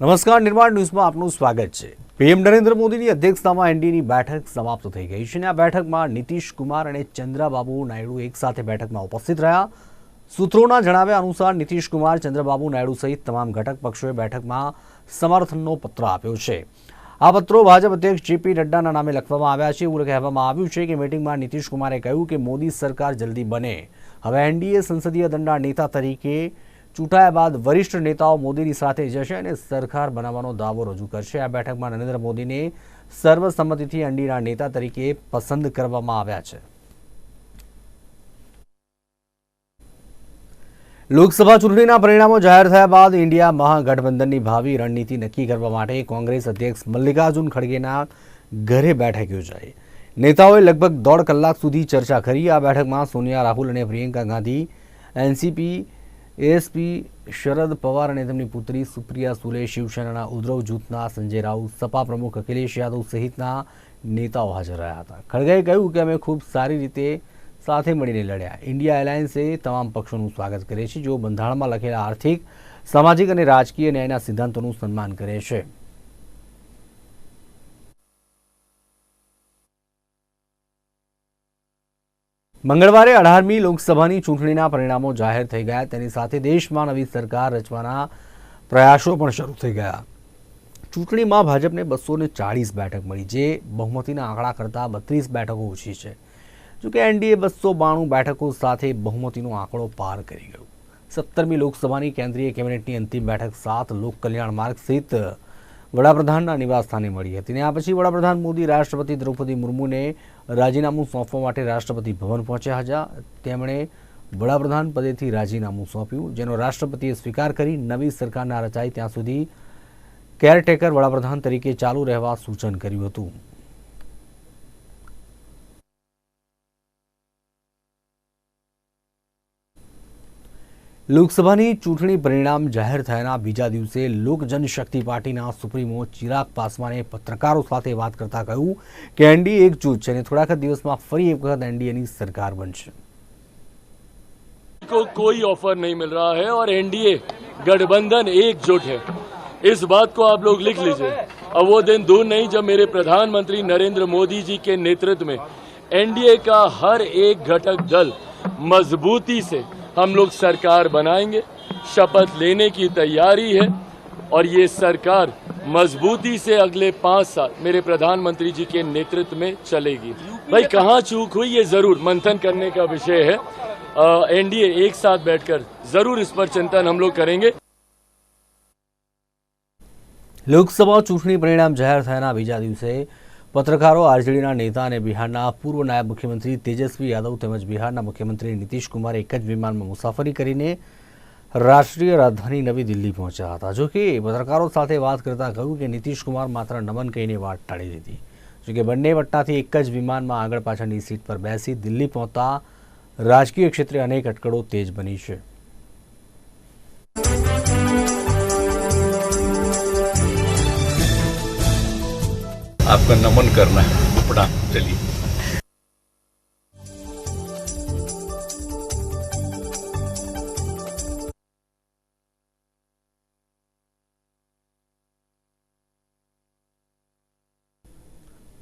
નમસ્કાર, નિર્માણ ન્યૂઝમાં આપનું સ્વાગત છે. પીએમ નરેન્દ્ર મોદીની અધ્યક્ષતામાં એનડીએની બેઠક સમાપ્ત થઈ ગઈ છે અને આ બેઠકમાં નીતિશ કુમાર અને ચંદ્રબાબુ નાયડુ એક સાથે બેઠકમાં ઉપસ્થિત રહ્યા. સૂત્રોના જણાવ્યા અનુસાર, નીતિશ કુમાર, ચંદ્રબાબુ નાયડુ સહિત તમામ ઘટક પક્ષોએ બેઠકમાં સમર્થનનો પત્ર આપ્યો છે. આ પત્રો ભાજપ અધ્યક્ષ જેપી નડ્ડાના નામે લખવામાં આવ્યા છે. એવું કહેવામાં આવ્યું છે કે મીટિંગમાં નીતિશ કુમારે કહ્યું કે મોદી સરકાર જલ્દી બને. હવે એનડીએ સંસદીય દળના નેતા તરીકે ચૂંટાયા બાદ વરિષ્ઠ નેતાઓ મોદીની સાથે જશે અને સરકાર બનાવવાનો દાવો રજૂ કરશે. આ બેઠકમાં નરેન્દ્ર મોદીને સર્વસંમતિથી એનડીના નેતા તરીકે પસંદ કરવામાં આવ્યા છે. લોકસભા ચૂંટણીના પરિણામો જાહેર થયા બાદ ઇન્ડિયા મહાગઠબંધનની ભાવિ રણનીતિ નક્કી કરવા માટે કોંગ્રેસ અધ્યક્ષ મલ્લિકાર્જુન ખડગેના ઘરે બેઠક યોજાઈ. નેતાઓએ લગભગ દોઢ કલાક સુધી ચર્ચા કરી. આ બેઠકમાં સોનિયા રાહુલ અને પ્રિયંકા ગાંધી, એનસીપી એએસપી શરદ પવાર અને તેમની પુત્રી સુપ્રિયા સુલે, શિવસેનાના ઉદ્ધવ જૂથના સંજય રાઉત, સપા પ્રમુખ અખિલેશ યાદવ સહિતના નેતાઓ હાજર રહ્યા હતા. ખડગેએ કહ્યું કે અમે ખૂબ સારી રીતે સાથે મળીને લડ્યા. ઇન્ડિયા એલાયન્સે તમામ પક્ષોનું સ્વાગત કરે છે, જેઓ બંધારણમાં લખેલા આર્થિક, સામાજિક અને રાજકીય ન્યાયના સિદ્ધાંતોનું સન્માન કરે છે. મંગળવારે અઢારમી લોકસભાની ચૂંટણીના પરિણામો જાહેર થઈ ગયા. તેની સાથે દેશમાં નવી સરકાર રચવાના પ્રયાસો પણ શરૂ થઈ ગયા. ચૂંટણીમાં ભાજપને બસો ચાળીસ બેઠક મળી, જે બહુમતીના આંકડા કરતાં બત્રીસ બેઠકો ઓછી છે. જોકે એનડીએ બસો બાણું બેઠકો સાથે બહુમતીનો આંકડો પાર કરી ગયો. સત્તરમી લોકસભાની કેન્દ્રીય કેબિનેટની અંતિમ બેઠક સાત લોક કલ્યાણ માર્ગ સ્થિત વડાપ્રધાનના નિવાસસ્થાને મળી હતી. ને આ પછી વડાપ્રધાન મોદી રાષ્ટ્રપતિ દ્રૌપદી મુર્મુને રાજીનામું સોંપવા માટે રાષ્ટ્રપતિ ભવન પહોંચ્યા હતા. તેમણે વડાપ્રધાન પદેથી રાજીનામું સોંપ્યું, જેનો રાષ્ટ્રપતિએ સ્વીકાર કરી નવી સરકાર ના રચાય ત્યાં સુધી કેરટેકર વડાપ્રધાન તરીકે ચાલુ રહેવા સૂચન કર્યું હતું. લોકસભાની ચૂંટણી પરિણામ જાહેર થયાના બીજા દિવસે લોક જનશક્તિ પાર્ટીના સુપ્રીમો ચિરાગ પાસવાને પત્રકારો સાથે વાત કરતા કહ્યું કે એનડીએ એકજૂથ છે અને થોડાક જ દિવસમાં ફરી એક વખત એનડીએની સરકાર બનશે को कोई ऑफर नहीं मिल रहा है और एनडीए गठबंधन एकजुट है इस बात को आप लोग लिख लीजिए अब वो दिन दूर नहीं जब मेरे प्रधानमंत्री नरेंद्र मोदी जी के नेतृत्व में एनडीए का हर एक घटक दल मजबूती से हम लोग सरकार बनाएंगे शपथ लेने की तैयारी है और ये सरकार मजबूती से अगले पांच साल मेरे प्रधानमंत्री जी के नेतृत्व में चलेगी भाई कहाँ चूक हुई ये जरूर मंथन करने का विषय है एनडीए एक साथ बैठकर जरूर इस पर चिंतन हम लोग करेंगे લોકસભા ચૂંટણી પરિણામ જાહેર થયાના બીજા દિવસે પત્રકારો આરજેડીના નેતા અને બિહારના પૂર્વ નાયબ મુખ્યમંત્રી તેજસ્વી યાદવ તેમજ બિહારના મુખ્યમંત્રી નીતિશ કુમારે એક જ વિમાનમાં મુસાફરી કરીને રાષ્ટ્રીય રાજધાની નવી દિલ્હી પહોંચ્યા હતા. જોકે પત્રકારો સાથે વાત કરતા કહ્યું કે નીતિશ કુમાર માત્ર નમન કહીને વાત ટાળી દીધી. જોકે બંને વટ્ટાથી એક જ વિમાનમાં આગળ પાછળની સીટ પર બેસી દિલ્હી પહોંચતા રાજકીય ક્ષેત્રે અનેક અટકળો તેજ બની છે. आपका नमन करना है प्रणाम चलिए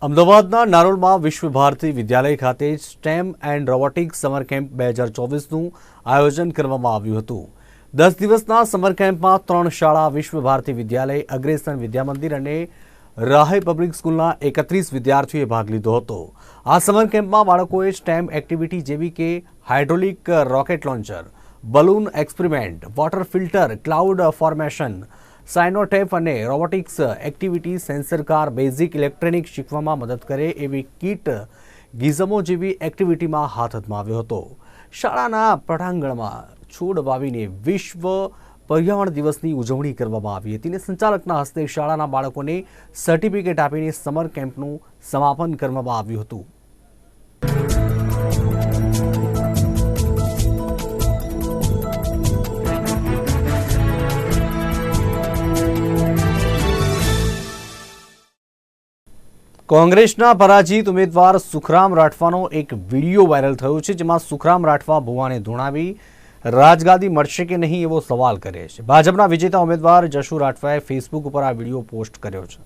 અમદાવાદના નારોલમાં વિશ્વ ભારતી વિદ્યાલય ખાતે STEM and robotics summer camp બે હજાર ચોવીસનું આયોજન કરવામાં આવ્યું હતું દસ દિવસના સમર કેમ્પમાં ત્રણ શાળા વિશ્વ ભારતી વિદ્યાલય અગ્રેસન વિદ્યામંદિર અને રાહે પબ્લિક સ્કૂલના એકત્રીસ વિદ્યાર્થીઓએ ભાગ લીધો હતો. આ સમર કેમ્પમાં બાળકોએ સ્ટેમ એક્ટિવિટી જેવી કે hydraulic rocket launcher, balloon experiment, water filter, cloud formation સાઇનોટેપ અને robotics activity sensor car, basic electronic શીખવામાં મદદ કરે એવી કીટ ગિઝમો જેવી એક્ટિવિટીમાં હાથ અજમાવ્યો હતો. શાળાના પટાંગણમાં છોડ વાવીને વિશ્વ પર્યાવરણ દિવસની ઉજવણી કરવામાં આવી હતી અને સંચાલકના હસ્તે શાળાના બાળકોને સર્ટિફિકેટ આપીને સમર કેમ્પનું સમાપન કરવામાં આવ્યું હતું. કોંગ્રેસના પરાજિત ઉમેદવાર સુખરામ રાઠવાનો એક વીડિયો વાયરલ થયો છે, જેમાં સુખરામ રાઠવા ભુવાને ધોણાવી રાજગાદી મળશે કે નહીં એવો સવાલ કરે છે. ભાજપના વિજેતા ઉમેદવાર જશુ રાઠવાએ ફેસબુક ઉપર આ વીડિયો પોસ્ટ કર્યો છે.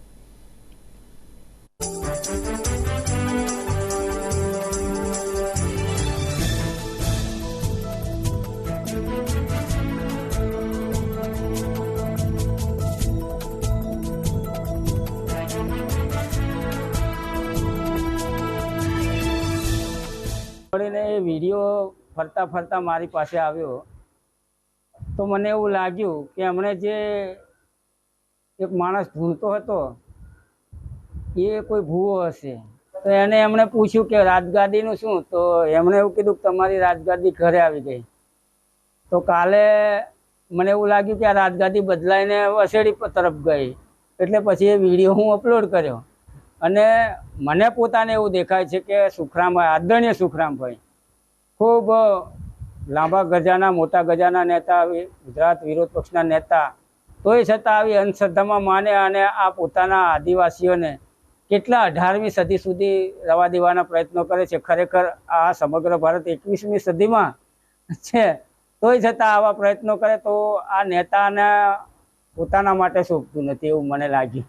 વીડિયો ફરતા ફરતા મારી પાસે આવ્યો. તો મને એવું લાગ્યું કે એમણે જે એક માણસ ઢૂંઢતો હતો, એ કોઈ ભૂવો હશે. તો એને એમણે પૂછ્યું કે રાજગાદીનું શું? તો એમણે એવું કીધું કે તમારી રાજગાદી ઘરે આવી ગઈ. તો કાલે મને એવું લાગ્યું કે આ રાજગાદી બદલાઈને વસેડી તરફ ગઈ. એટલે પછી એ વીડિયો હું અપલોડ કર્યો. અને મને પોતાને એવું દેખાય છે કે સુખરામભાઈ આદરણીય સુખરામભાઈ ખૂબ લાંબા ગજાના, મોટા ગજાના નેતા, ગુજરાત વિરોધ પક્ષના નેતા. તોય છતાં આવી અંધશ્રદ્ધામાં માને અને આ પોતાના આદિવાસીઓને કેટલા અઢારમી સદી સુધી રવા દેવાના પ્રયત્નો કરે છે. ખરેખર આ સમગ્ર ભારત એકવીસમી સદીમાં છે. તોય છતાં આવા પ્રયત્નો કરે તો આ નેતાને પોતાના માટે શોભતું નથી એવું મને લાગ્યું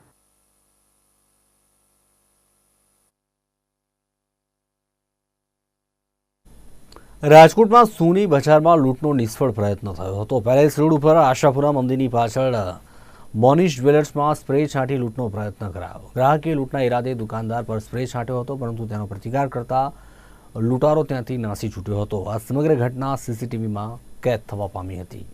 રાજકોટમાં સોની બજારમાં લૂંટનો નિષ્ફળ પ્રયત્ન થયો હતો. પેલેસ રોડ ઉપર આશાપુરા મંદિરની પાછળ મોનિશ જ્વેલર્સમાં સ્પ્રે છાંટી લૂંટનો પ્રયત્ન કરાયો. ગ્રાહકે લૂંટના ઈરાદે દુકાનદાર પર સ્પ્રે છાંટ્યો હતો, પરંતુ તેનો પ્રતિકાર કરતા લૂંટારો ત્યાંથી નાસી છૂટ્યો હતો. આ સમગ્ર ઘટના સીસીટીવીમાં કેદ થવા પામી હતી.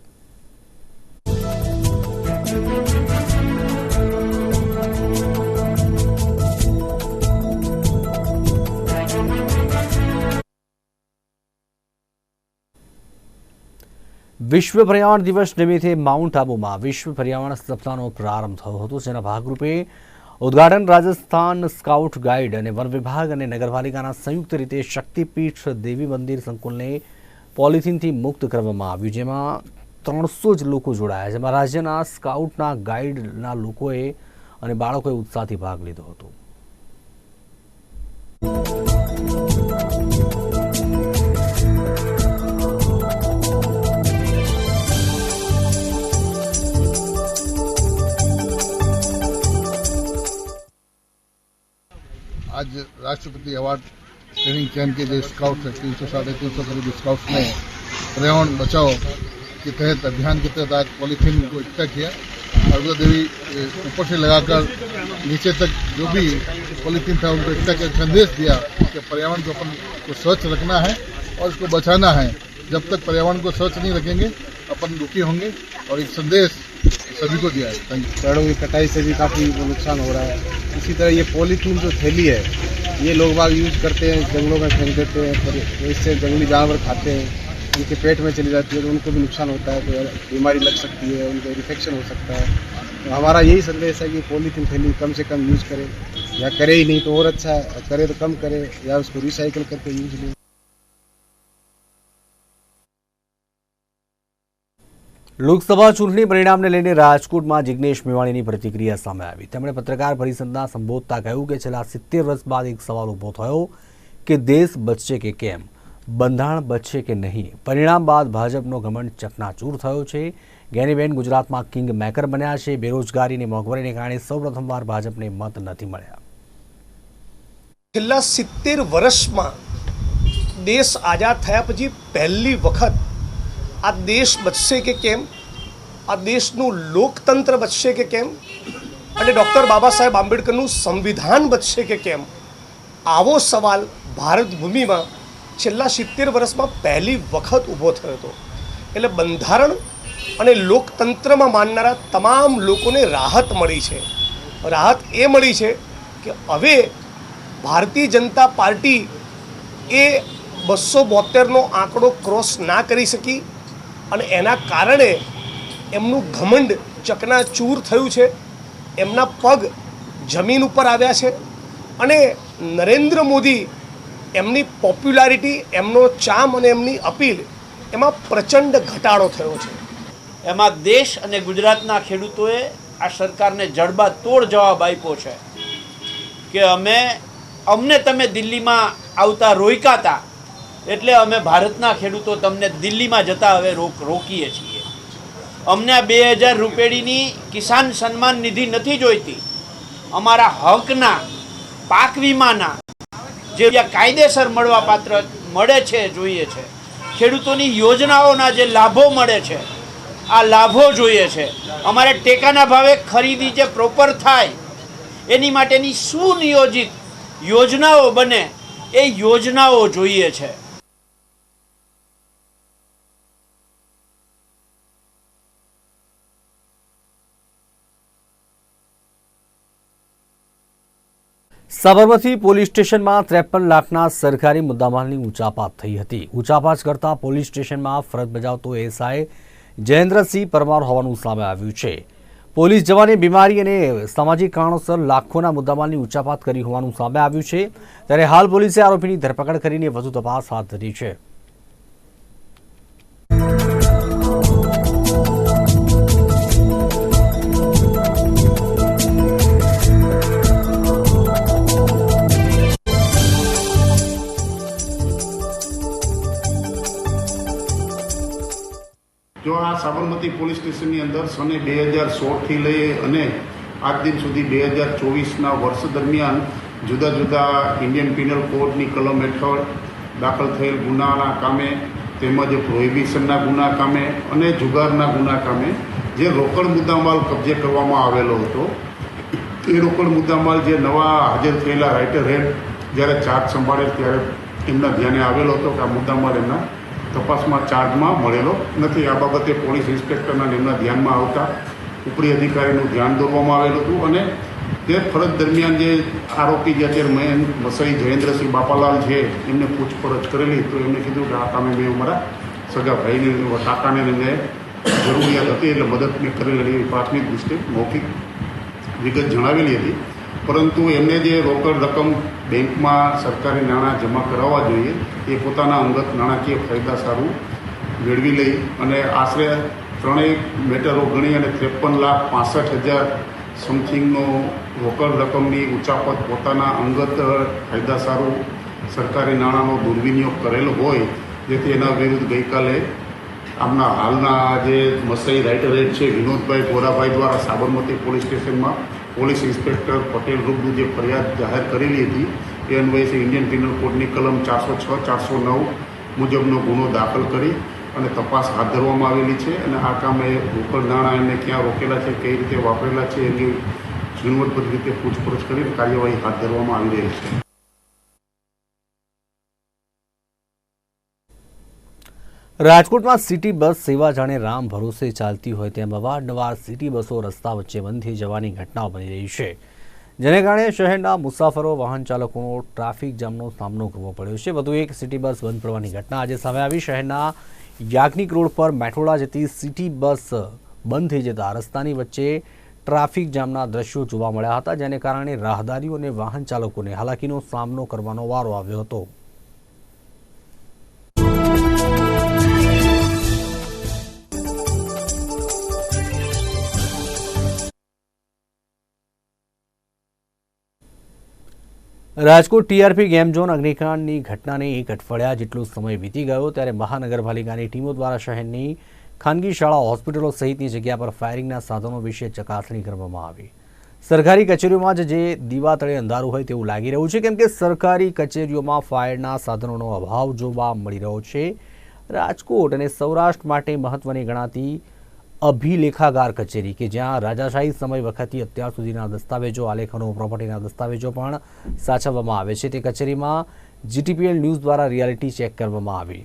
વિશ્વ પર્યાવરણ દિવસ નિમિત્તે માઉન્ટ આબુમાં વિશ્વ પર્યાવરણ સપ્તાહનો પ્રારંભ થયો હતો. જેના ભાગરૂપે ઉદઘાટન રાજસ્થાન સ્કાઉટ ગાઈડ અને વન વિભાગ અને નગરપાલિકાના સંયુક્ત રીતે શક્તિપીઠ દેવી મંદિર સંકુલને પોલિથીનથી મુક્ત કરવામાં આવ્યું, જેમાં ત્રણસો જ લોકો જોડાયા, જેમાં રાજ્યના સ્કાઉટના ગાઈડના લોકોએ અને બાળકોએ ઉત્સાહથી ભાગ લીધો હતો. आज राष्ट्रपति अवार्ड ट्रेनिंग कैंप के जो स्काउट्स है, तीन सौ, साढ़े तीन सौ करीब स्काउट्स ने पर्यावरण बचाओ के तहत, अभियान के तहत आज पॉलीथीन को इकट्ठा किया अर्बुदा देवी ऊपर से लगाकर नीचे तक जो भी पॉलीथीन था, उनको इकट्ठा कर संदेश दिया कि पर्यावरण को अपन को स्वच्छ रखना है और उसको बचाना है। जब तक पर्यावरण को स्वच्छ नहीं रखेंगे अपन दुखी होंगे और एक संदेश सभी को दिया है। पेड़ों की कटाई से भी काफ़ी नुकसान हो रहा है। इसी तरह ये पॉलीथीन जो थैली है, ये लोग बाग यूज़ करते हैं, जंगलों में फेंक देते हैं, पर इससे जंगली जानवर खाते हैं उनके पेट में चली जाती है तो उनको भी नुकसान होता है तो बीमारी लग सकती है, उनको इन्फेक्शन हो सकता है। तो हमारा यही संदेश है कि पॉलीथीन थैली कम से कम यूज़ करें, या करे ही नहीं तो और अच्छा है करे तो कम करे, या उसको रिसाइकिल करके यूज़ लें। લોકસભા ચૂંટણી પરિણામને લઈને રાજકોટમાં જિગ્નેશ મેવાણીની પ્રતિક્રિયા સામે આવી. તેમણે પત્રકાર પરિષદના સંબોધતા કહ્યું કે છેલ્લા સિત્તેર વર્ષ બાદ એક સવાલ ઊભો થયો કે દેશ બચશે કે કેમ? બંધારણ બચશે કે નહીં? પરિણામ બાદ ભાજપનો ઘમંડ ચકનાચૂર થયો છે. ગેનીબેન ગુજરાતમાં કિંગ મેકર બન્યા છે. બેરોજગારી અને મોંઘવારીને કારણે સૌપ્રથમવાર ભાજપને મત નથી મળ્યા. છેલ્લા સિત્તેર વર્ષમાં દેશ આઝાદ થયા પછી પહેલી વખત આ દેશ બચશે કે કેમ? આ દેશનું લોકતંત્ર બચશે કે કેમ? અને ડૉક્ટર બાબા સાહેબ આંબેડકરનું સંવિધાન બચશે કે કેમ? આવો સવાલ ભારત ભૂમિમાં છેલ્લા સિત્તેર વર્ષમાં પહેલી વખત ઊભો થયો હતો. એટલે બંધારણ અને લોકતંત્રમાં માનનારા તમામ લોકોને રાહત મળી છે. રાહત એ મળી છે કે હવે ભારતીય જનતા પાર્ટી એ બસો બોતેરનો આંકડો ક્રોસ ના કરી શકી અને એના કારણે એમનું ઘમંડ ચકનાચૂર થયું છે, એમના પગ જમીન ઉપર આવ્યા છે અને નરેન્દ્ર મોદી એમની પોપ્યુલારિટી, એમનો ચામ અને એમની અપીલ એમાં પ્રચંડ ઘટાડો થયો છે. એમાં દેશ અને ગુજરાતના ખેડૂતોએ આ સરકારને જડબા તોડ જવાબ આપ્યો છે કે અમે, અમને તમે દિલ્હીમાં આવતા રોક્યા હતા એટલે અમે ભારતના ખેડૂતો તમને દિલ્હીમાં જતા હવે રોક રોકીએ છીએ. અમને બે હજાર રૂપેડીની કિસાન સન્માન નિધિ નથી જોઈતી. અમારા હકના, પાક વીમાના, જે કાયદેસર મળવા પાત્ર મળે છે, જોઈએ છે. ખેડૂતોની યોજનાઓના જે લાભો મળે છે, આ લાભો જોઈએ છે. અમારે ટેકાના ભાવે ખરીદી જે પ્રોપર થાય, એની માટેની સુનિયોજિત યોજનાઓ બને, એ યોજનાઓ જોઈએ છે. સાબરમતી પોલીસ સ્ટેશનમાં ત્રેપન લાખના સરકારી મુદ્દામાલની ઊંચાપાત થઈ હતી. ઉચાપાત કરતા પોલીસ સ્ટેશનમાં ફરજ બજાવતો એસઆઈ જયેન્દ્રસિંહ પરમાર હોવાનું સામે આવ્યું છે. પોલીસ જવાની બીમારી અને સામાજિક કારણોસર લાખોના મુદ્દામાલની ઊંચાપાત કરી હોવાનું સામે આવ્યું છે. ત્યારે હાલ પોલીસે આરોપીની ધરપકડ કરીને વધુ તપાસ હાથ ધરી છે. આ સાબરમતી પોલીસ સ્ટેશનની અંદર સને બે હજાર સોળથી લઈ અને આજ દિન સુધી બે હજાર ચોવીસના વર્ષ દરમિયાન જુદા જુદા ઇન્ડિયન પિનલ કોડની કલમ હેઠળ દાખલ થયેલ ગુનાના કામે તેમજ પ્રોહિબિશનના ગુના કામે અને જુગારના ગુના કામે જે રોકડ મુદ્દામાલ કબજે કરવામાં આવેલો હતો, એ રોકડ મુદ્દામાલ જે નવા હાજર થયેલા રાઇટર હેડ જ્યારે ચાર્જ સંભાળેલ ત્યારે એમના ધ્યાને આવેલો હતો કે આ મુદ્દામાલ એમના તપાસમાં ચાર્જમાં મળેલો નથી. આ બાબતે પોલીસ ઇન્સ્પેક્ટરના એમના ધ્યાનમાં આવતા ઉપરી અધિકારીનું ધ્યાન દોરવામાં આવેલું હતું અને તે ફરજ દરમિયાન જે આરોપી જે અત્યારે મયંક વસઈ જયેન્દ્રસિંહ બાપાલાલ છે, એમને પૂછપરછ કરેલી તો એમને કીધું કે આ કામે મેં મારા સગા ભાઈને કાકાને ને મેં જરૂરિયાત હતી એટલે મદદ મેં કરેલી પ્રાથમિક દૃષ્ટિએ મૌખિક વિગત જણાવેલી હતી. પરંતુ એમને જે રોકડ રકમ બેંકમાં સરકારી નાણાં જમા કરાવવા જોઈએ, એ પોતાના અંગત નાણાકીય ફાયદા સારું મેળવી લઈ અને આશરે ત્રણેય મેટરો ગણી અને ત્રેપન લાખ પાસઠ હજાર સમથિંગનો રોકડ રકમની ઉચાપત પોતાના અંગત ફાયદા સારું સરકારી નાણાંનો દુર્વિનિયોગ કરેલો હોય, જેથી એના વિરુદ્ધ ગઈકાલે આમના હાલના જે મસઈ રાઇટર રેડ છે, વિનોદભાઈ ગોરાભાઈ દ્વારા સાબરમતી પોલીસ સ્ટેશનમાં પોલીસ ઇન્સ્પેક્ટર પટેલ રૂબરૂ જે ફરિયાદ જાહેર કરેલી હતી, એ અન્વયે ઇન્ડિયન પિનલ કોડની કલમ ચારસો છ, ચારસો નવ મુજબનો ગુનો દાખલ કરી અને તપાસ હાથ ધરવામાં આવેલી છે અને આ કામે નાણાં એમને ક્યાં રોકેલા છે, કઈ રીતે વાપરેલા છે એની ઝીણવટભરી રીતે પૂછપરછ કરીને કાર્યવાહી હાથ ધરવામાં આવી રહી છે. રાજકોટમાં સિટી બસ સેવા જાણે રામ ભરોસે ચાલતી હોય તેમ અવારનવાર સિટી બસો રસ્તા વચ્ચે બંધ જવાની ઘટનાઓ બની રહી છે. જેને કારણે શહેરના મુસાફરો, વાહન ચાલકોનો ટ્રાફિક જામનો સામનો કરવો પડ્યો છે. વધુ એક સિટી બસ બંધ પડવાની ઘટના આજે સામે આવી. શહેરના યાજ્ઞિક રોડ પર મેઠોડા જતી સિટી બસ બંધ થઈ જતા રસ્તાની વચ્ચે ટ્રાફિક જામના દ્રશ્યો જોવા મળ્યા હતા, જેને કારણે રાહદારીઓ અને વાહન ચાલકોને હાલાકીનો સામનો કરવાનો વારો આવ્યો હતો. રાજકોટ ટીઆરપી ગેમ ઝોન અગ્નિકાંડની ઘટનાને એક અઠવાડિયા જેટલો સમય વીતી ગયો ત્યારે મહાનગરપાલિકાની ટીમો દ્વારા શહેરની ખાનગી શાળા હોસ્પિટલો સહિતની જગ્યા પર ફાયરિંગના સાધનો વિશે ચકાસણી કરવામાં આવી. સરકારી કચેરીઓમાં જ જે દીવા તળે અંધારું હોય તેવું લાગી રહ્યું છે, કેમ કે સરકારી કચેરીઓમાં ફાયરના સાધનોનો અભાવ જોવા મળી રહ્યો છે. રાજકોટ અને સૌરાષ્ટ્ર માટે મહત્વની ગણાતી અભિલેખાગાર કચેરી કે જ્યાં રાજાશાહી સમય વખતથી અત્યાર સુધીના દસ્તાવેજો, આલેખનો પ્રોપર્ટીના દસ્તાવેજો પણ સાચવવામાં આવે છે. તે કચેરીમાં જીટીપીએલ ન્યૂઝ દ્વારા રિયાલિટી ચેક કરવામાં આવી.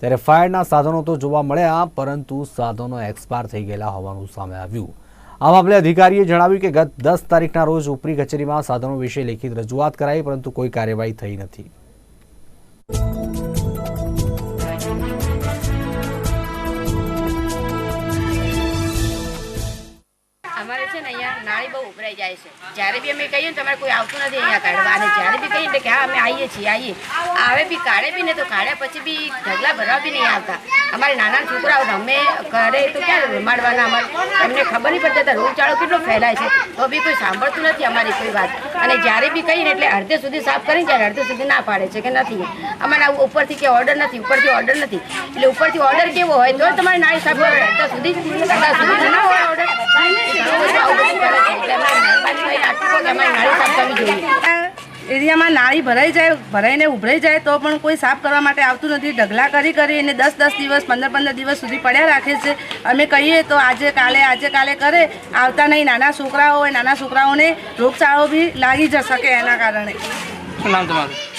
ત્યારે ફાયરના સાધનો તો જોવા મળ્યા, પરંતુ સાધનો એક્સપાયર થઈ ગયેલા હોવાનું સામે આવ્યું. આ મામલે અધિકારીએ જણાવ્યું કે ગત દસ તારીખના રોજ ઉપરી કચેરીમાં સાધનો વિશે લેખિત રજૂઆત કરાઈ, પરંતુ કોઈ કાર્યવાહી થઈ નથી. જાય છે. જ્યારે બી અમે કહીએ ને તમારે કોઈ આવતું નથી અહીંયા કાઢવા. અને જ્યારે બી કહીએ કે હા, અમે આવીએ છીએ, આવીએ. આવે બી, કાઢે બી ને તો કાઢ્યા પછી બી ઢગલા ભરવા બી નહીં આવતા. અમારે નાના છોકરાઓ રમે ઘરે તો ક્યાં રમાડવાના? અમારે એમને ખબર નહીં પડતી રોગચાળો કેટલો ફેલાય છે. તો બી કોઈ સાંભળતું નથી અમારી કોઈ વાત. અને જ્યારે બી કહીએ એટલે અડધે સુધી સાફ કરીને જાય અડધે સુધી ના પાડે છે કે નથી. અમારે આવું ઉપરથી કે ઓર્ડર નથી, ઉપરથી ઓર્ડર નથી. એટલે ઉપરથી ઓર્ડર કેવો હોય, તો તમારે નાળી સાફ અડધા સુધી અડધા સુધી ના હોય ઓર્ડર એરિયામાં નાળી ભરાઈ જાય, ભરાઈને ઉભરાઈ જાય તો પણ કોઈ સાફ કરવા માટે આવતું નથી. ઢગલા કરી કરી એને દસ દસ દિવસ, પંદર પંદર દિવસ સુધી પડ્યા રાખે છે. અમે કહીએ તો આજે કાલે આજે કાલે કરે. આવતા નહીં. નાના છોકરાઓ નાના છોકરાઓને રોગચાળો બી લાગી જ શકે એના કારણે. નામ તમારું?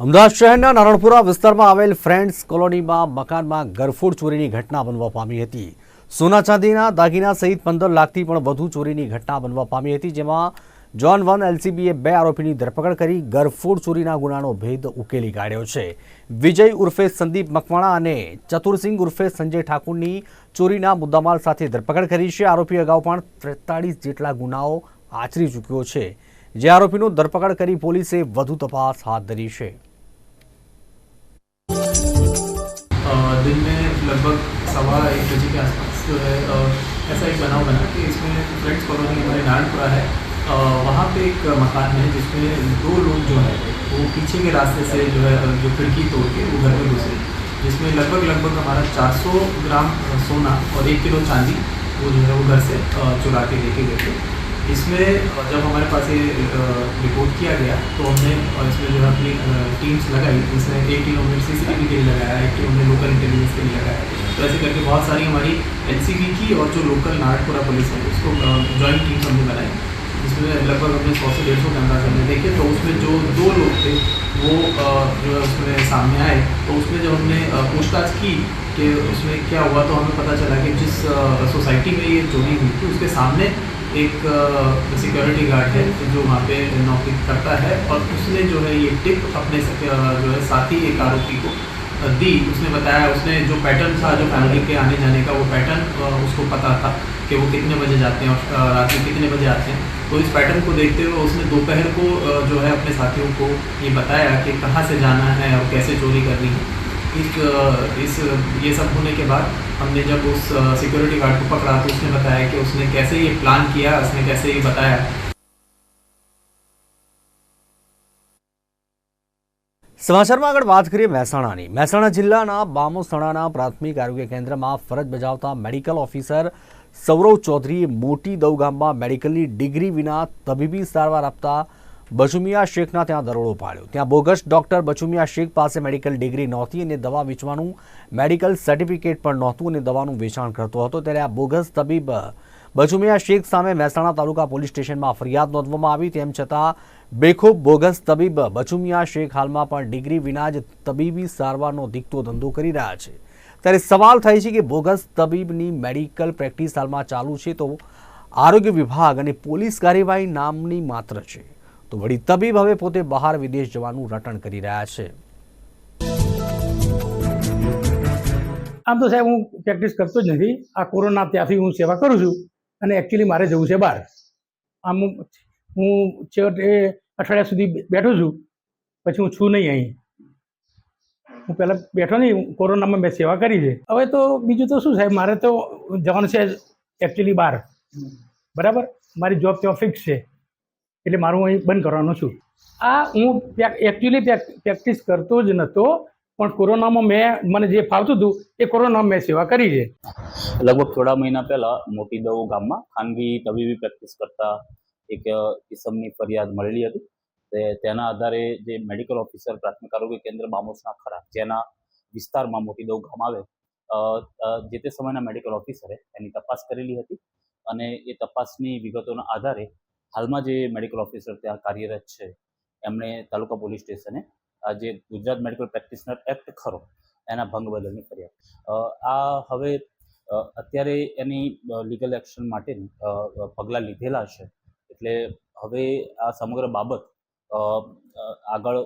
અમદાવાદ શહેરના નારણપુરા વિસ્તારમાં આવેલ ફ્રેન્ડ્સ કોલોનીમાં મકાનમાં ગરફોડ ચોરીની ઘટના બનવા પામી હતી. સોના ચાંદીના દાગીના સહિત પંદર લાખથી પણ વધુ ચોરીની ઘટના બનવા પામી હતી, જેમાં જોન વન એલસીબીએ બે આરોપીની ધરપકડ કરી ગરફોડ ચોરીના ગુનાનો ભેદ ઉકેલી કાઢ્યો છે. વિજય ઉર્ફે સંદીપ મકવાણા અને ચતુરસિંહ ઉર્ફે સંજય ઠાકુરની ચોરીના મુદ્દામાલ સાથે ધરપકડ કરી છે. આરોપી અગાઉ પણ ત્રેતાળીસ જેટલા ગુનાઓ આચરી ચૂક્યો છે. જે આરોપીનો ધરપકડ કરી પોલીસે વધુ તપાસ હાથ ધરી છે. दिन में लगभग सवा एक बजे के आसपास जो है ऐसा एक बनाव बना कि इसमें फ्रेंड्स कॉलोनी हमारे नारायणपुरा है। वहाँ पे एक मकान है जिसमें दो लोग जो है, वो पीछे के रास्ते से जो है जो खिड़की तोड़ के वो घर में घुसे। जिसमें लगभग लगभग हमारा 400 ग्राम सोना और एक किलो चांदी वो जो है, वो घर से चुरा के लेके गए थे। इसमें जब हमारे पास ये रिपोर्ट किया गया तो हमने इसमें जो है अपनी टीम्स लगाई, जिसमें एक टीम हमने सी के लिए लगाया, एक टीम हमने लोकल इंटेलिजेंस के लिए लगाया। तो ऐसे करके बहुत सारी हमारी एनसीबी की और जो लोकल नारायणपुरा पुलिस है, उसको जॉइंट टीम्स हमने बनाई। जिसमें लगभग हमने सौ से डेढ़ सौ कैमराज हमने देखे तो उसमें जो दो लोग थे, वो जो है उसमें सामने आए तो उसमें जब हमने पूछताछ की कि उसमें क्या हुआ तो हमें पता चला कि जिस सोसाइटी में ये चोरी हुई थी, उसके सामने एक सिक्योरिटी गार्ड है जो वहाँ पे नौकरी करता है और उसने जो है ये टिप अपने जो है साथी एक आरोपी को दी। उसने बताया, उसने जो पैटर्न था, जो फैमिली के आने जाने का वो पैटर्न उसको पता था कि वो कितने बजे जाते हैं और रात में कितने बजे आते हैं। तो इस पैटर्न को देखते हुए उसने दोपहर को जो है अपने साथियों को ये बताया कि कहाँ से जाना है और कैसे चोरी करनी है। इस अ, इस ये सब होने के बाद हमने जब उस सिक्योरिटी गार्ड को पकड़ा तो उसने बताया कि उसने कैसे ये प्लान किया उसने कैसे ये बताया સમાચારમાં આગળ વાત કરીએ મહેસાણાની મહેસાણા જિલ્લાના બામોસણાના પ્રાથમિક આરોગ્ય કેન્દ્રમાં ફરજ બજાવતા મેડિકલ ઓફિસર સૌરવ ચૌધરીએ મોટી દઉ ગામમાં મેડિકલની ડિગ્રી વિના તબીબી સારવાર આપતા બચુમિયા શેખના ત્યાં દરોડો પાડ્યો. ત્યાં બોગસ ડોક્ટર બચુમિયા શેખ પાસે મેડિકલ ડિગ્રી નહોતી અને દવા વેચવાનું મેડિકલ સર્ટિફિકેટ પણ નહોતું અને દવાનું વેચાણ કરતો હતો. ત્યારે આ બોગસ તબીબ બચુમિયા શેખ સામે મહેસાણા તાલુકા પોલીસ સ્ટેશનમાં ફરિયાદ નોંધવામાં આવી. તેમ છતાં બેખૂબ બોગસ તબીબ બચુમિયા શેખ હાલમાં પણ ડિગ્રી વિના જ તબીબી સારવારનો દીકતો ધંધો કરી રહ્યા છે. ત્યારે સવાલ થાય છે કે બોગસ તબીબની મેડિકલ પ્રેક્ટિસ હાલમાં ચાલુ છે તો આરોગ્ય વિભાગ અને પોલીસ કાર્યવાહી નામની માત્ર છે. તો વળી તબીબ હવે પોતે બહાર વિદેશ જવાનું રટણ કરી રહ્યા છે. આમ તો સાહેબ, હું પ્રેક્ટિસ કરતો જ નથી. આ કોરોના ત્યાંથી હું સેવા કરું છું અને એકચ્યુઅલી મારે જવું છે બહાર. આમ હું છેવટે અઠવાડિયા સુધી બેઠો છું. પછી હું છું નહીં અહીં. હું પહેલાં બેઠો નહીં કોરોનામાં મેં સેવા કરી છે. હવે તો બીજું તો શું સાહેબ, મારે તો જવાનું છે એકચ્યુઅલી બહાર. બરાબર? મારી જોબ ત્યાં ફિક્સ છે. એટલે મારું અહીં બંધ કરવાનું છું. આ હું એકચ્યુઅલી પ્રેક્ટિસ કરતો જ નહોતો પણ કોરોનામાં મેં, મને જે ફાવતું હતું, એ કોરોનામાં મેં સેવા કરી છે. લગભગ થોડા મહિના પહેલા મોટી દવો ગામમાં ખાનગી તબીબી પ્રેક્ટિસ કરતા એક કિસમની ફરિયાદ મળેલી હતી. તેના આધારે જે મેડિકલ ઓફિસર પ્રાથમિક આરોગ્ય કેન્દ્ર બામોસના ખરા, જેના વિસ્તારમાં મોટી દવ ગામ આવે જે તે સમયના મેડિકલ ઓફિસરે એની તપાસ કરેલી હતી. અને એ તપાસની વિગતોના આધારે હાલમાં જે મેડિકલ ઓફિસર ત્યાં કાર્યરત છે, એમણે તાલુકા પોલીસ સ્ટેશને આ જે ગુજરાત મેડિકલ પ્રેક્ટિશનર એક્ટ ખરો, એના ભંગ બદલની ફરિયાદ. આ હવે અત્યારે એની લીગલ એક્શન માટેની પગલાં લીધેલા છે. એટલે હવે આ સમગ્ર બાબત આગળ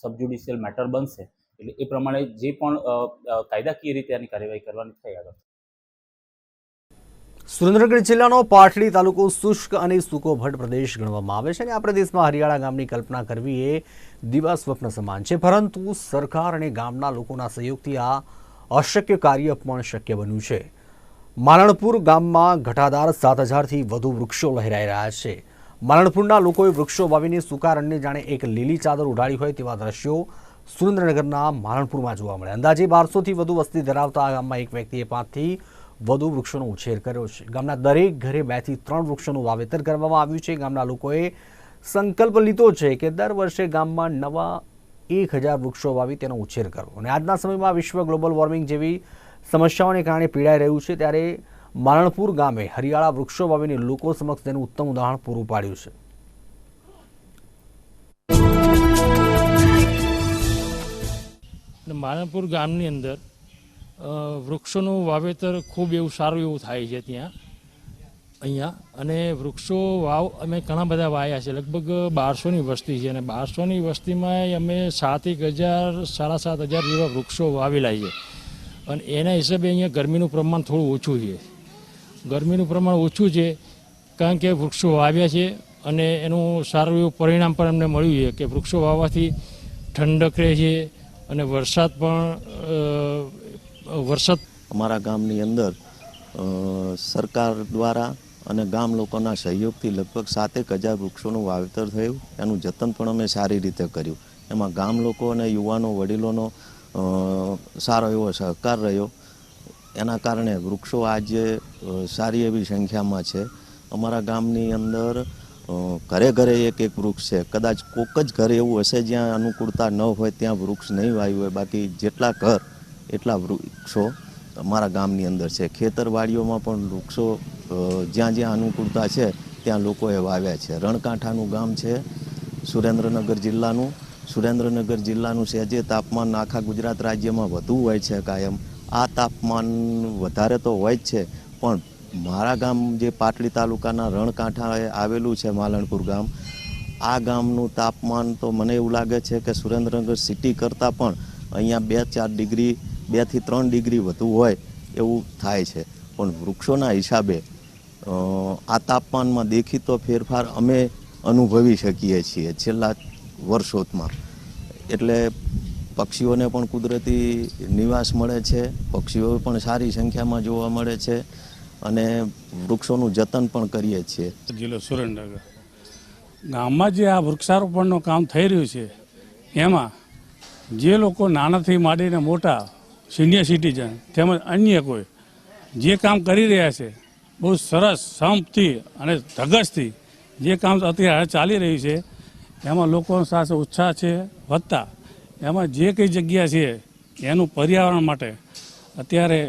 સબ જ્યુડિશિયલ મેટર બનશે. એટલે એ પ્રમાણે જે પણ કાયદાકીય રીતે આની કાર્યવાહી કરવાની થઈ આગળ સુરેન્દ્રનગર જિલ્લાનો પાટડી તાલુકો શુષ્ક અને સૂકો ભટ્ટ પ્રદેશ ગણવામાં આવે છે અને આ પ્રદેશમાં હરિયાળા ગામની કલ્પના કરવી એ દિવા સ્વપ્ન સમાન છે. પરંતુ સરકાર અને ગામના લોકોના સહયોગથી આ અશક્ય કાર્ય પણ શક્ય બન્યું છે. માલણપુર ગામમાં ઘટાદાર સાત હજારથી વધુ વૃક્ષો લહેરાઈ રહ્યા છે. માલણપુરના લોકોએ વૃક્ષો વાવીને સુકારણને જાણે એક લીલી ચાદર ઉડાડી હોય તેવા દ્રશ્યો સુરેન્દ્રનગરના માલણપુરમાં જોવા મળે અંદાજે બારસોથી વધુ વસ્તી ધરાવતા આ ગામમાં એક વ્યક્તિએ પાંચથી વધુ વૃક્ષોનો ઉછેર કર્યો છે. ગામના દરેક ઘરે બેથી ત્રણ વૃક્ષોનું વાવેતર કરવામાં આવ્યું છે. ગામના લોકોએ સંકલ્પ લીધો છે કે દર વર્ષે ગામમાં નવા એક હજાર વૃક્ષો વાવી તેનો ઉછેર કરવો. અને આજના સમયમાં વિશ્વ ગ્લોબલ વોર્મિંગ જેવી સમસ્યાઓને કારણે પીડાઈ રહ્યું છે. ત્યારે મારણપુર ગામે હરિયાળા વૃક્ષો વાવીને લોકો સમક્ષ તેનું ઉત્તમ ઉદાહરણ પૂરું પાડ્યું છે. મારણપુર ગામની અંદર વૃક્ષોનું વાવેતર ખૂબ એવું સારું એવું થાય છે ત્યાં, અહીંયા. અને વૃક્ષો વાવ, અમે ઘણા બધા વાવ્યા છે. લગભગ બારસોની વસ્તી છે અને બારસોની વસ્તીમાં અમે સાત એક હજાર, સાડા સાત હજાર જેવા વૃક્ષો વાવેલા છે. અને એના હિસાબે અહીંયા ગરમીનું પ્રમાણ થોડું ઓછું છે. ગરમીનું પ્રમાણ ઓછું છે કારણ કે વૃક્ષો વાવ્યા છે અને એનું સારું એવું પરિણામ પણ અમને મળ્યું છે કે વૃક્ષો વાવવાથી ઠંડક રહે છે અને વરસાદ પણ વરસાદ અમારા ગામની અંદર સરકાર દ્વારા અને ગામ લોકોના સહયોગથી લગભગ સાતેક હજાર વૃક્ષોનું વાવેતર થયું. એનું જતન પણ અમે સારી રીતે કર્યું. એમાં ગામ લોકો અને યુવાનો, વડીલોનો સારો એવો સહકાર રહ્યો. એના કારણે વૃક્ષો આજે સારી એવી સંખ્યામાં છે. અમારા ગામની અંદર ઘરે ઘરે એક એક વૃક્ષ છે. કદાચ કોક જ ઘર એવું હશે જ્યાં અનુકૂળતા ન હોય, ત્યાં વૃક્ષ નહીં વાવ્યું હોય. બાકી જેટલા ઘર એટલા વૃક્ષો અમારા ગામની અંદર છે. ખેતરવાડીઓમાં પણ વૃક્ષો જ્યાં જ્યાં અનુકૂળતા છે, ત્યાં લોકોએ વાવ્યા છે. રણકાંઠાનું ગામ છે, સુરેન્દ્રનગર જિલ્લાનું. સુરેન્દ્રનગર જિલ્લાનું છે, જે તાપમાન આખા ગુજરાત રાજ્યમાં વધુ હોય છે કાયમ. આ તાપમાન વધારે તો હોય જ છે, પણ મારા ગામ જે પાટડી તાલુકાના રણકાંઠાએ આવેલું છે, માલણપુર ગામ, આ ગામનું તાપમાન તો મને એવું લાગે છે કે સુરેન્દ્રનગર સિટી કરતાં પણ અહીંયા બે ચાર ડિગ્રી બેથી ત્રણ ડિગ્રી વધુ હોય એવું થાય છે. પણ વૃક્ષોના હિસાબે આ તાપમાનમાં દેખીતો ફેરફાર અમે અનુભવી શકીએ છીએ છેલ્લા વર્ષોમાં. એટલે પક્ષીઓને પણ કુદરતી નિવાસ મળે છે, પક્ષીઓ પણ સારી સંખ્યામાં જોવા મળે છે અને વૃક્ષોનું જતન પણ કરીએ છીએ. જિલ્લો સુરેન્દ્રનગર. ગામમાં જે આ વૃક્ષારોપણનું કામ થઈ રહ્યું છે, એમાં જે લોકો નાનાથી માંડીને મોટા સિનિયર સિટીઝન તેમજ અન્ય કોઈ. જે કામ કરી રહ્યા છે, બહુ સરસ સંપથી અને ધગસથી જે કામ અત્યારે ચાલી રહ્યું છે, એમાં લોકોનો સાથે ઉત્સાહ છે, વધતા. એમાં જે કંઈ જગ્યા છે, એનું પર્યાવરણ માટે અત્યારે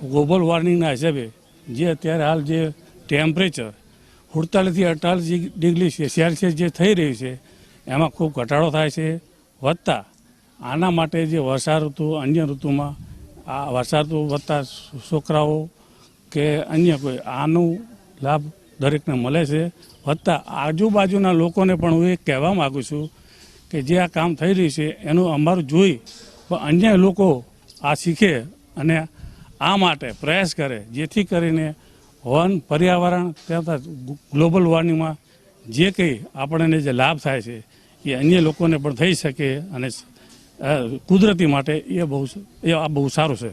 ગ્લોબલ વોર્મિંગના હિસાબે જે અત્યારે હાલ જે ટેમ્પરેચર સુડતાલીસથી અડતાલીસ ડિગ્રી સેલ્સિયસ જે થઈ રહ્યું છે, એમાં ખૂબ ઘટાડો થાય છે, વધતા. આના માટે જે વર્ષા ઋતુ અન્ય ઋતુમાં, આ વર્ષા ઋતુ વધતા છોકરાઓ કે અન્ય કોઈ, આનું લાભ દરેકને મળે છે. વધતા આજુબાજુના લોકોને પણ હું એ કહેવા માગું છું કે જે આ કામ થઈ રહ્યું છે, એનું અમારું જોઈ પણ અન્ય લોકો આ શીખે અને આ માટે પ્રયાસ કરે, જેથી કરીને વન પર્યાવરણ તથા ગ્લોબલ વોર્મિંગમાં જે કંઈ આપણને જે લાભ થાય છે, એ અન્ય લોકોને પણ થઈ શકે અને કુદરતી માટે એ બહુ એ આ બહુ સારું છે.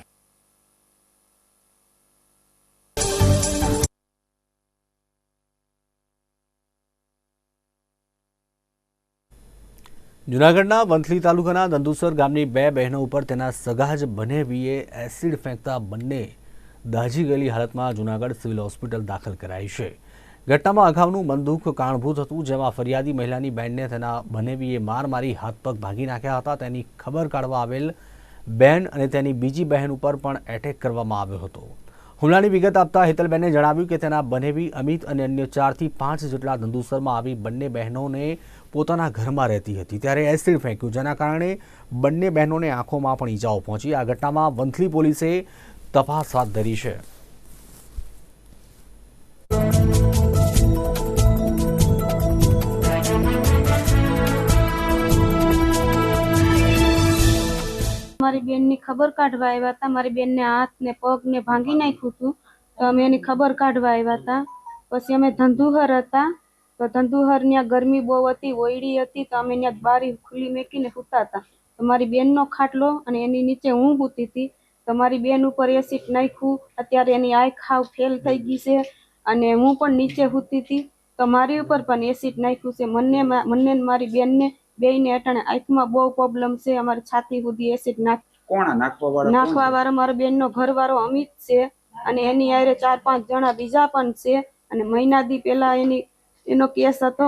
જૂનાગઢના વંથલી તાલુકાના દંદુસર ગામની બે બહેનો ઉપર તેના સગા જ બનેવીએ એસિડ ફેંકતા બંને દાઝી ગયેલી હાલતમાં જૂનાગઢ સિવિલ હોસ્પિટલ દાખલ કરાઈ છે. ઘટનામાં અગાઉનું બંદૂક કારણભૂત હતું, જેમાં ફરિયાદી મહિલાની બહેનને તેના બનેવીએ માર મારી હાથ પગ ભાગી નાખ્યા હતા. તેની ખબર કાઢવા આવેલ બેન અને તેની બીજી બહેન ઉપર પણ એટેક કરવામાં આવ્યો હતો. હુમલાની વિગત આપતા હેતલબેને જણાવ્યું કે તેના બનેવી અમિત અને અન્ય ચારથી પાંચ જેટલા ધંધુસરમાં આવી બંને બહેનોને પોતાના ઘરમાં રહેતી હતી. ત્યારે એસિડ ફેંક્યું, જેના કારણે બંને બહેનોને આંખોમાં પણ ઈજાઓ પહોંચી. આ ઘટનામાં વંથલી પોલીસે તપાસ હાથ ધરી છે. મારી બેનની ખબર કાઢવા આવ્યા હતા. મારી બેનને હાથ ને પગ ને ભાંગી નાખ્યું હતું. તો અમે એની ખબર કાઢવા આવ્યા હતા. પછી અમે ધંધુહર હતા. તો ધંધુહર ત્યાં ગરમી બહુ હતી ઓયડી હતી. તો અમે ત્યાં બારી ખુલ્લી મેકીને સૂતા હતા. તો મારી બેનનો ખાટલો અને એની નીચે હું સૂતી હતી. તો મારી બેન ઉપર એસિડ નાખ્યું. અત્યારે એની આંખ હાવ ફેલ થઈ ગઈ છે અને હું પણ નીચે સૂતી હતી. તો મારી ઉપર પણ એસિડ નાખ્યું છે. મને મને મારી બેનને બેયને અટાણે આંખમાં બહુ પ્રોબ્લેમ છે. અમારી છાતી સુધી એસિડ નાખ કોણ? નાખવા વાળા નાખવા વાળો મારો બેનનો ઘરવાળો અમિત છે અને એની આરે ચાર પાંચ જણા બીજા પણ છે. અને મહિના દી પહેલા એની એનો કેસ હતો.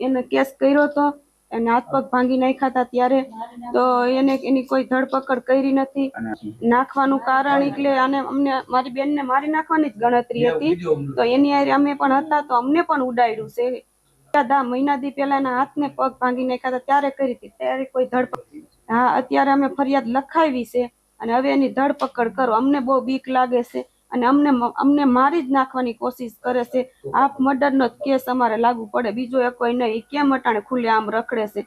એનો કેસ કર્યો હતો અને હાથ પગ ભાંગી નાખ્યા હતા ત્યારે. તો એને એની કોઈ ધરપકડ કરી નથી. નાખવાનું કારણ એટલે અને અમને મારી બેનને મારી નાખવાની જ ગણતરી હતી. તો એની આરે અમે પણ હતા તો અમને પણ ઉડાડ્યું છે. દા મહિના દી એના હાથને પગ ભાંગી નાખ્યા ત્યારે કરી હતી. ત્યારે કોઈ ધરપકડ હા, અત્યારે અમે ફરિયાદ લખાવી છે અને હવે એની ધરપકડ કરો. અમને બહુ બીક લાગે છે અને અમને અમને મારી જ નાખવાની કોશિશ કરે છે. આપ મર્ડરનો કેસ અમારે લાગુ પડે. બીજો એ કોઈ નહીં. કેમ અટાણે ખુલ્લે આમ રખડે છે?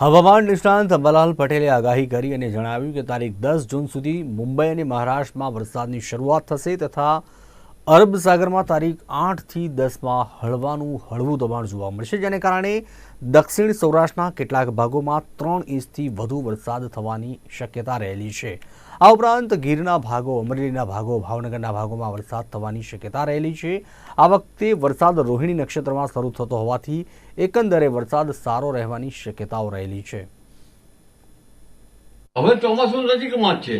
હવામાન નિષ્ણાંત અંબાલાલ પટેલે આગાહી કરી અને જણાવ્યું કે તારીખ દસ જૂન સુધી મુંબઈ અને મહારાષ્ટ્રમાં વરસાદની શરૂઆત થશે તથા અરબ સાગરમાં તારીખ આઠથી દસમાં હળવાનું હળવું દબાણ જોવા મળશે, જેને કારણે દક્ષિણ સૌરાષ્ટ્રના કેટલાક ભાગોમાં ત્રણ ઇંચથી વધુ વરસાદ થવાની શક્યતા રહેલી છે. આ ઉપરાંત ગીરના ભાગો, અમરેલીના ભાગો, ભાવનગરના ભાગોમાં વરસાદ થવાની શક્યતા રહેલી છે. આ વખતે વરસાદ રોહિણી નક્ષત્રમાં શરૂ થતો હોવાથી એકંદરે વરસાદ સારો રહેવાની શક્યતાઓ રહેલી છે. હવે ચોમાસું નજીકમાં જ છે.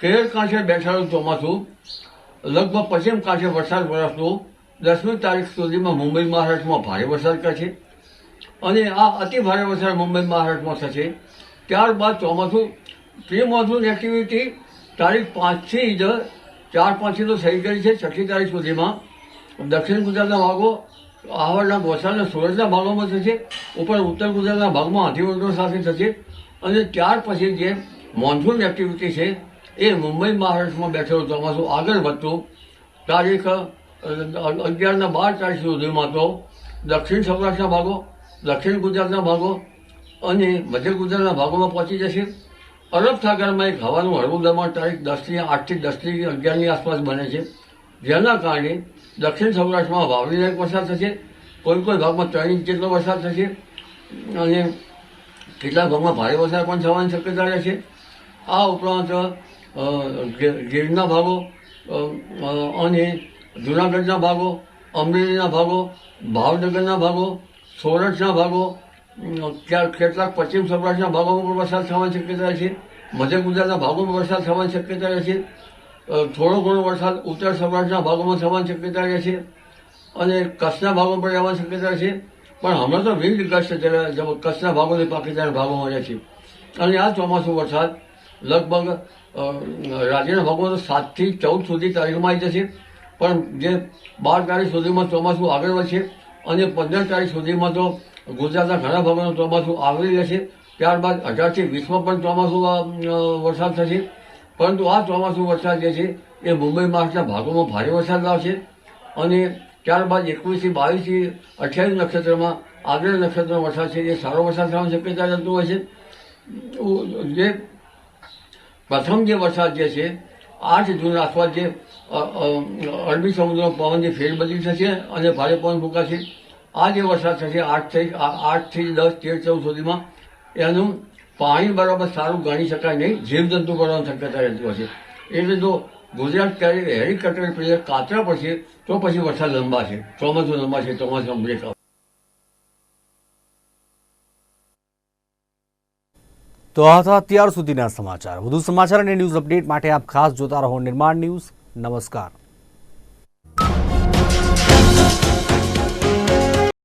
કેરળ કાંઠે બેસાડું ચોમાસું, લગભગ પશ્ચિમ કાંઠે વરસાદ વરસતો. દસમી તારીખ સુધીમાં મુંબઈ, મહારાષ્ટ્રમાં ભારે વરસાદ થશે. અને આ અતિ ભારે વરસાદ મુંબઈ, મહારાષ્ટ્રમાં થશે. ત્યારબાદ ચોમાસું, પ્રી મોન્સૂન એક્ટિવિટી તારીખ પાંચથી જ ચાર પાંચથી તો થઈ ગઈ છે, છઠ્ઠી તારીખ સુધીમાં. દક્ષિણ ગુજરાતના ભાગો આહવાડના વલસાડ સુરતના ભાગોમાં થશે, ઉપર ઉત્તર ગુજરાતના ભાગમાં હાથીવંટો સાથે થશે, અને ત્યાર પછી જે મોન્સૂન એક્ટિવિટી છે, એ મુંબઈ મહારાષ્ટ્રમાં બેઠેલું ચોમાસું આગળ વધતું? તારીખ અગિયારના બાર તારીખ સુધીમાં તો દક્ષિણ સૌરાષ્ટ્રના ભાગો, દક્ષિણ ગુજરાતના ભાગો અને મધ્ય ગુજરાતના ભાગોમાં પહોંચી જશે. અરબ સાગરમાં એક હવાનું હળવું દબાણ તારીખ દસથી આઠથી દસથી અગિયારની આસપાસ બને છે. જેના કારણે દક્ષિણ સૌરાષ્ટ્રમાં વાવણી લાયક વરસાદ થશે, કોઈ કોઈ ભાગમાં ત્રણ ઇંચ જેટલો વરસાદ થશે, અને કેટલાક ભાગમાં ભારે વરસાદ પણ થવાની શક્યતા રહે છે આ ઉપરાંત ગીરના ભાગો અને જૂનાગઢના ભાગો, અમરેલીના ભાગો, ભાવનગરના ભાગો સોરઠના ભાગો કેટલાક પશ્ચિમ સૌરાષ્ટ્રના ભાગોમાં પણ વરસાદ થવાની શક્યતા છે મધ્ય ગુજરાતના ભાગોમાં વરસાદ થવાની શક્યતા રહે છે થોડો ઘણો વરસાદ ઉત્તર સૌરાષ્ટ્રના ભાગોમાં થવાની શક્યતા રહે છે અને કચ્છના ભાગોમાં પણ રહેવાની શક્યતા છે. પણ હમણાં તો વીજ કચ્છ કચ્છના ભાગોથી પાકિસ્તાનના ભાગોમાં રહે છે. અને આ ચોમાસું વરસાદ લગભગ રાજ્યના ભાગોમાં તો સાતથી ચૌદ સુધી તારીખમાં આવી જશે. પણ જે બાર તારીખ સુધીમાં ચોમાસું આગળ વધશે અને પંદર તારીખ સુધીમાં તો ગુજરાતના ઘણા ભાગોનું ચોમાસું આવરી લેશે ત્યારબાદ અઢારથી વીસમાં પણ ચોમાસું વરસાદ થશે. પરંતુ આ ચોમાસું વરસાદ જે છે, એ મુંબઈ મહારાષ્ટ્રના ભાગોમાં ભારે વરસાદ લાવશે અને ત્યારબાદ એકવીસથી બાવીસથી અઠ્યાવીસ નક્ષત્રમાં આગળ નક્ષત્રમાં વરસાદ છે, એ સારો વરસાદ થવાની શક્યતા રહેતું હોય છે. જે પ્રથમ જે વરસાદ જે છે, આઠ જૂન આસપાસ જે અરબી સમુદ્રમાં પવનની ફેરબદલી થશે અને ભારે પવન ફૂંકાશે. આ જે વરસાદ થશે આઠથી આ- આઠથી દસ, તેર, ચૌદ સુધીમાં, એનું પાણી બરાબર સારું ગણી શકાય નહીં. જીવજંતુ પડવાની શક્યતા રહેતી હોય છે. એટલે જો ગુજરાત ક્યારે હેલિકોપ્ટર પેલે કાતરા પડશે તો પછી વરસાદ લંબાશે ચોમાસું લંબાશે ચોમાસું બ્રેક તો આ હતા અત્યાર સુધીના સમાચાર. વધુ સમાચાર અને ન્યૂઝ અપડેટ માટે આપ ખાસ જોતા રહો નિર્માણ ન્યૂઝ. નમસ્કાર.